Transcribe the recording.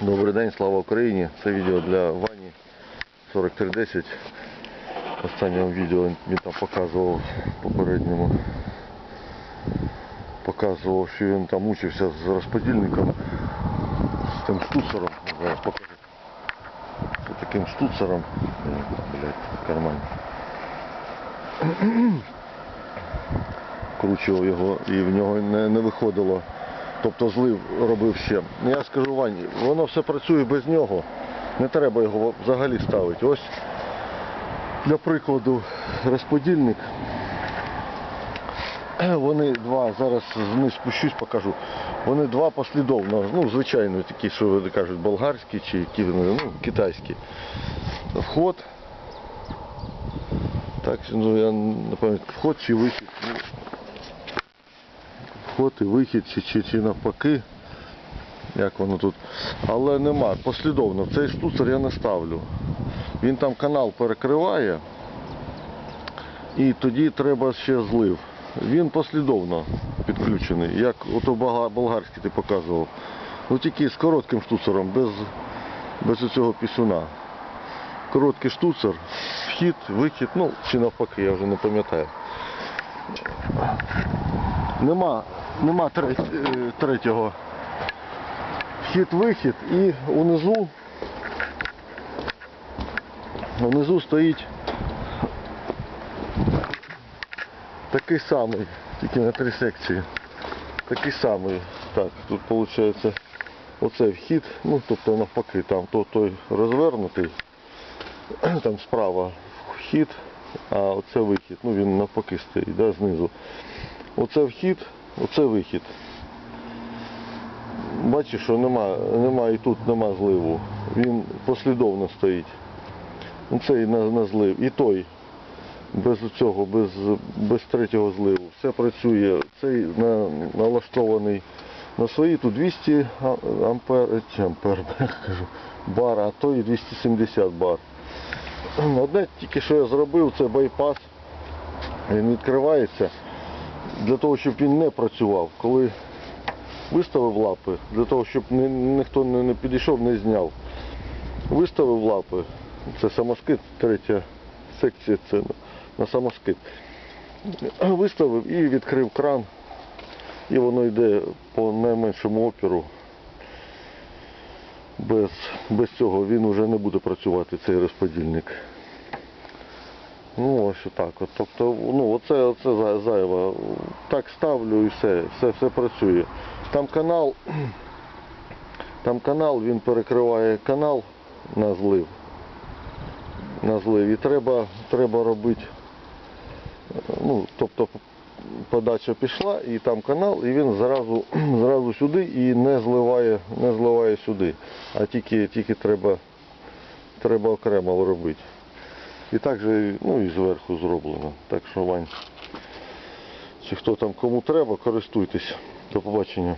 Добрий день, слава Україні. Це відео для Вані 4310. В останньому відео він там показував попередньому. Показував, що він там мучився з розподільником, з тим штуцером. Зараз покажу. З таким штуцером. Блядь, в кармані. Кручував його і в нього не, не виходило. Тобто злив робив ще. Ну, Я скажу Вані, воно все працює без нього. Не треба його взагалі ставити. Ось для прикладу розподільник. Вони два, зараз вниз спущусь, покажу. Вони два послідовно, ну, звичайно, такі, що вони кажуть, болгарські чи які ну, китайські. Вход. Так, ну я не пам'ятаю, вход чи вихід. Вход і вихід, чи, чи, чи навпаки. Як воно тут. Але нема. Послідовно. Цей штуцер я не ставлю. Він там канал перекриває. І тоді треба ще злив. Він послідовно підключений, як бага- болгарський ти показував. Ну тільки з коротким штуцером, без, без цього пісюна. Короткий штуцер, вхід, вихід, ну чи навпаки, я вже не пам'ятаю. Нема, нема е, третього. Вхід-вихід і унизу, унизу стоїть такий самий, тільки на три секції. Такий самий. Так, тут виходить оцей вхід, ну тобто навпаки, там то той розвернутий, там справа вхід, а оце вихід. Ну він навпаки стоїть, да, знизу. Оце вхід, оце вихід. Бачиш, що нема, нема і тут нема зливу. Він послідовно стоїть. Ну, Цей на, на злив. І той без цього, без, без третього зливу. Все працює. Цей на, налаштований на свої, тут 200 ампер, е, ампер кажу, бар, а то і 270 бар. Одне тільки що я зробив, це байпас. Він відкривається для того, щоб він не працював. Коли виставив лапи, для того, щоб ні- ніхто не, не підійшов, не зняв. Виставив лапи, це самоскид, третя секція, це на- самоскид. Виставив і відкрив кран, і воно йде по найменшому опіру. Без, без цього він вже не буде працювати, цей розподільник. Ну, ось отак. От. Тобто, ну, оце, оце зайве. Так ставлю і все, все, все працює. Там канал, там канал, він перекриває канал на злив. На злив. І треба, треба робити, ну, тобто подача пішла і там канал, і він зразу, зразу сюди і не зливає, не зливає сюди. А тільки, тільки треба, треба окремо робити. І так же ну, і зверху зроблено. Так що Вань, чи хто там кому треба, користуйтесь. До побачення.